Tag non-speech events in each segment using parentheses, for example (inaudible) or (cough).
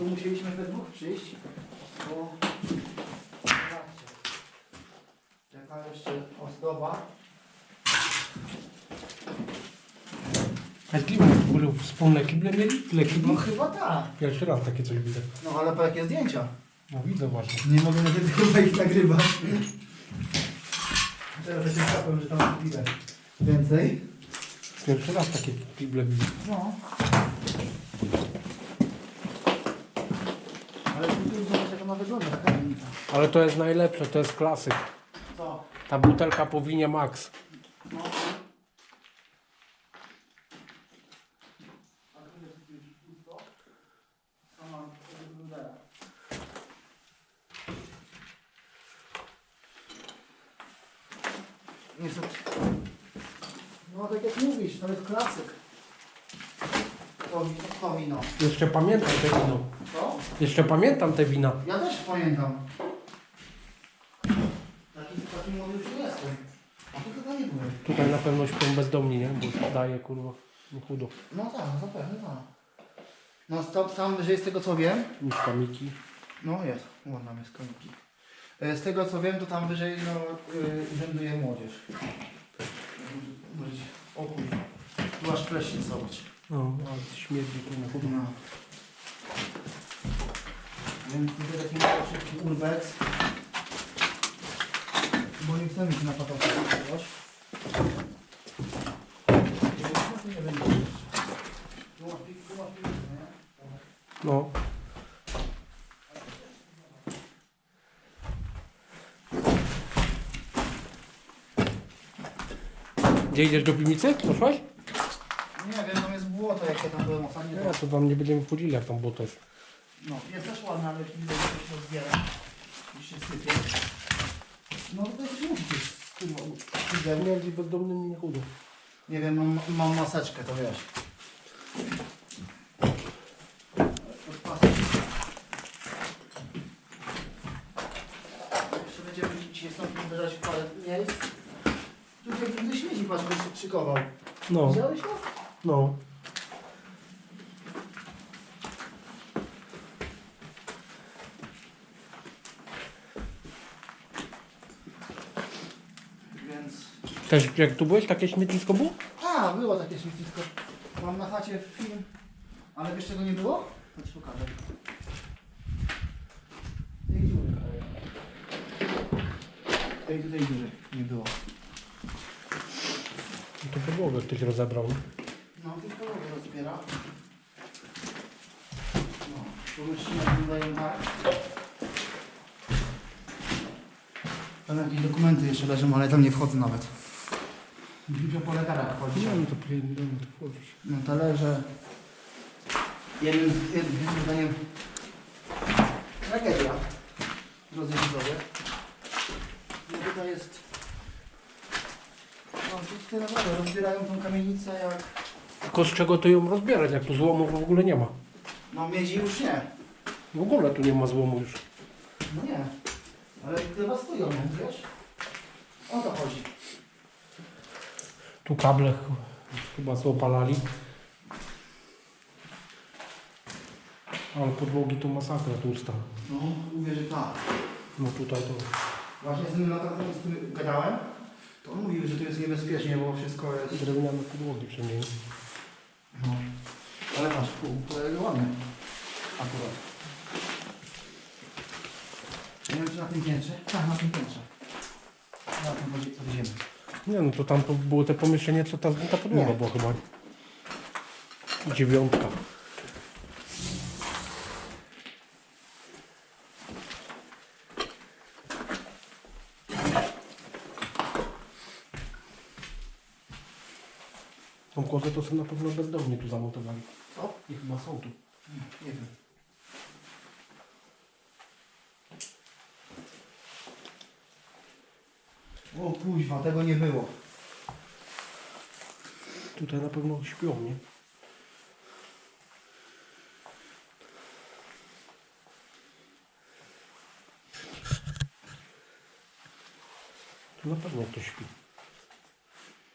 tu musieliśmy we dwóch przyjść, bo... Zobaczcie. Jaka jeszcze ozdoba. A kible w ogóle wspólne kible mieli? Tyle No kibli? chyba tak. Pierwszy raz takie coś widzę. No ale po jakie zdjęcia? No widzę właśnie. Nie mogę nawet chyba (laughs) ich nagrywać. Teraz ja się skapłem, że tam chwilę więcej. Pierwszy raz takie kible widzę. No. Ale tu zobacz jak ona wygląda. Ale to jest najlepsze, to jest klasyk. Co? Ta butelka po winie Max. No. Niestety. No tak jak mówisz, to jest klasyk. To wino. Jeszcze pamiętam te wino. Co? Jeszcze pamiętam te wina. Ja też pamiętam. Taki, taki młody już nie jestem. A to chyba nie byłem. Tutaj na pewno śpią bezdomni, nie? Bo daje kurwa. Nie chudo. No tak, zapewne tak. No tam, tam wyżej z tego co wiem, Miszka Miki. no jest, ładna jest koniki. E, Z tego co wiem, to tam wyżej no, y, urzęduje młodzież. O kurwa, tu aż prysznic, zobacz. No, ale śmierdzi tu na chudo. No. Więc tutaj taki mały szybki urbex. Bo nie chcemy się na patosy czegoś. No. Gdzie idziesz do piwnicy? Poszłaś? Nie wiem, jest błoto, jak ja tam byłem ostatnio. Nie, to wam nie będziemy wchodzili jak tam było też. No, jest też ładna, ale widzę, że się rozbiera. Już się sypie. No to też musi być kurwa, widzę. Śmierdzi bezdomnymi nie chudo. Nie wiem, mam, mam maseczkę, to wiesz. Jeszcze będziemy dzisiaj stąd uderzać w parę miejsc. Tutaj widzę śmieci, patrz, się szykował. No, Widziałeś to? no. Więc... Też jak tu byłeś, takie śmietnisko było? A, było takie śmiecisko. Mam na chacie film, ale wiesz czego nie było? To ci pokażę. Tej dziury. Tej, tej dziury nie było. No to podłogę ktoś rozebrał. No, tylko nowe rozbiera. No, tu rośliny wyglądają tak. Tam jakieś dokumenty jeszcze leżą, ale tam nie wchodzę nawet. Biblio po lekarach chodzi. Nie, no to pierdolę, to wchodzisz. Na talerze. Jednym, jednym, jednym zdaniem tragedia. Drodzy widzowie. No tutaj jest... No tutaj naprawdę rozbierają tą kamienicę jak... Tylko z czego to ją rozbierać, jak tu złomu w ogóle nie ma? No miedzi już nie. W ogóle tu nie ma złomu już. No nie. Ale dewastują ją, wiesz? O to chodzi. Tu kable ch- chyba złopalali. Ale podłogi to masakra tłusta. No, mówię, że tak. No tutaj to... Właśnie z tym latatem, z którym gadałem, to on mówił, że tu jest niebezpiecznie, bo wszystko jest... Drewniane podłogi przynajmniej. No. Ale masz, pół, to ładny. Akurat. Nie wiem, czy na tym piętrze? Tak, na tym piętrze. Na tym chodzi, co widzimy. Nie no to tam to było te pomieszczenie, co ta, ta podłoga Nie. była chyba. Dziewiątka. Tą kozę to są na pewno bezdomni tu zamontowali. Co? I chyba są tu. Nie wiem. O kuźwa, tego nie było. Tutaj na pewno śpią, nie? Tu na pewno ktoś śpi.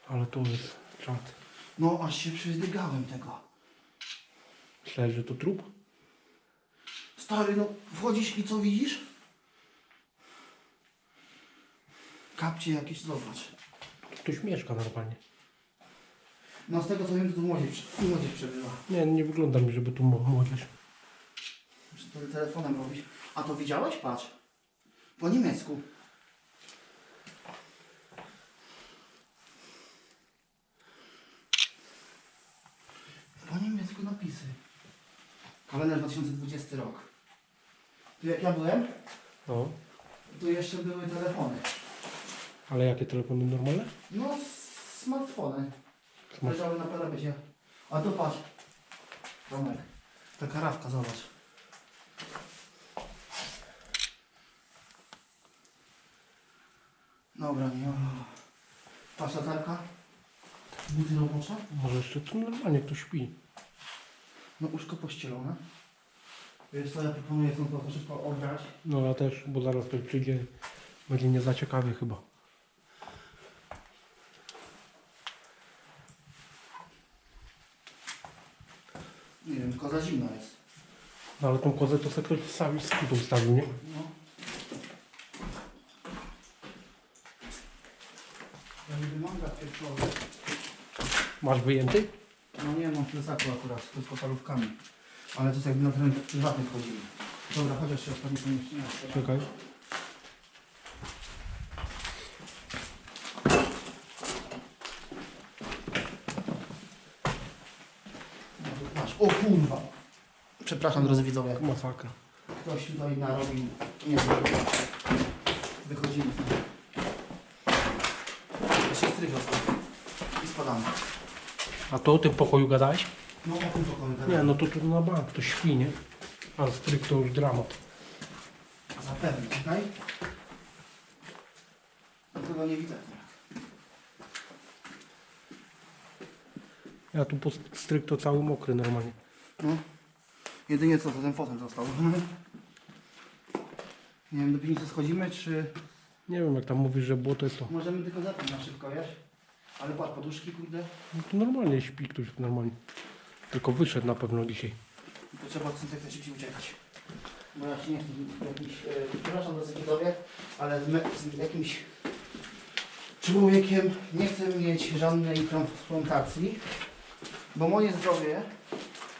Ale to jest czat. No, aż się przyzdygałem tego. Myślałeś, że to trup? Stary, no wchodzisz i co widzisz? Kapcie jakieś, zobacz. Ktoś mieszka normalnie. No z tego co wiem, to tu młodzież, młodzież przebywa. Nie, nie wygląda mi, żeby tu mo- młodzież. Muszę to telefonem robić. A to widziałeś? Patrz. Po niemiecku. Po niemiecku napisy. Kalendarz 2020 rok. Tu jak ja byłem, No. tu jeszcze były telefony. Ale jakie telefony normalne? No, smartfony. Smart- Leżały na parapecie. A tu patrz. Tomek. Ta karawka, zobacz. Dobra, nie. Patrz latarka. Buty robocze. Może jeszcze tu normalnie ktoś śpi. No łóżko pościelone. Wiesz co, ja proponuję stąd to szybko obrać. No ja też, bo zaraz ktoś przyjdzie. Będzie nie za ciekawy chyba. Nie wiem, tylko za zimno jest. No ale tą kozę to sobie ktoś sam z kutu ustawił, nie? No. Ja niby manga pieprzowy. Masz wyjęty? No nie mam plecaku akurat, tylko parówkami. Ale to jest jakby na teren prywatny wchodzimy. Dobra, chociaż się ostatnie pomieszczenia. Czekaj. Masz. O kurwa! Przepraszam drodzy widzowie. Masakra. Ktoś tutaj narobił. Nie wiem. Wychodzimy. Jeszcze strych ostatni. I spadamy. A to o tym pokoju gadałeś? No o tym pokoju Nie, teraz. no to tu na bank, to śpi, nie? A stryk to już dramat. Zapewne. Tutaj. Nikogo nie widzę. Ja tu po stryk to cały mokry normalnie. No. Jedynie co, to ten fotel został. (laughs) Nie wiem, do piwnicy schodzimy, czy Nie wiem jak tam mówisz, że było to jest to. możemy tylko zapiąć na szybko, wiesz? Ale patrz, poduszki, kurde. No to normalnie śpi ktoś normalnie. Tylko wyszedł na pewno dzisiaj. To trzeba od jak szybciej uciekać. Bo ja się nie chcę z jakimś, e, przepraszam za widzowie, ale z, me, z jakimś człowiekiem nie chcę mieć żadnej konfrontacji, bo moje zdrowie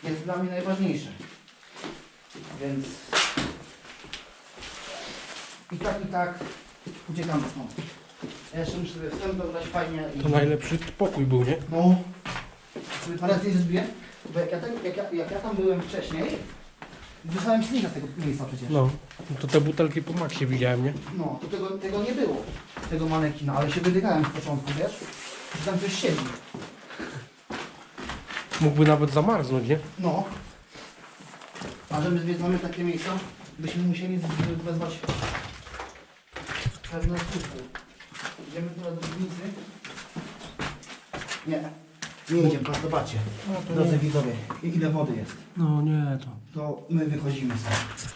jest dla mnie najważniejsze. Więc i tak, i tak uciekam stąd. Ja jeszcze muszę sobie wstęp dobrać fajnie i... To najlepszy pokój był, nie? No, sobie parę razy zbiję, bo jak ja, tak, jak, ja, jak ja tam byłem wcześniej, wysłałem ślinga z tego miejsca przecież. No. No To te butelki po maksie widziałem, nie? No, to tego, tego nie było, tego manekina, ale się wydygałem z początku, wiesz, że tam coś siedzi. Mógłby nawet zamarznąć, nie? No. A że my zwiedzamy takie miejsca, byśmy musieli z- wezwać pewne służby. Idziemy teraz do piwnicy. Nie, nie idziemy, patrz, zobaczcie. No to Drodzy widzowie, ile wody jest. No nie, to. To my wychodzimy stąd.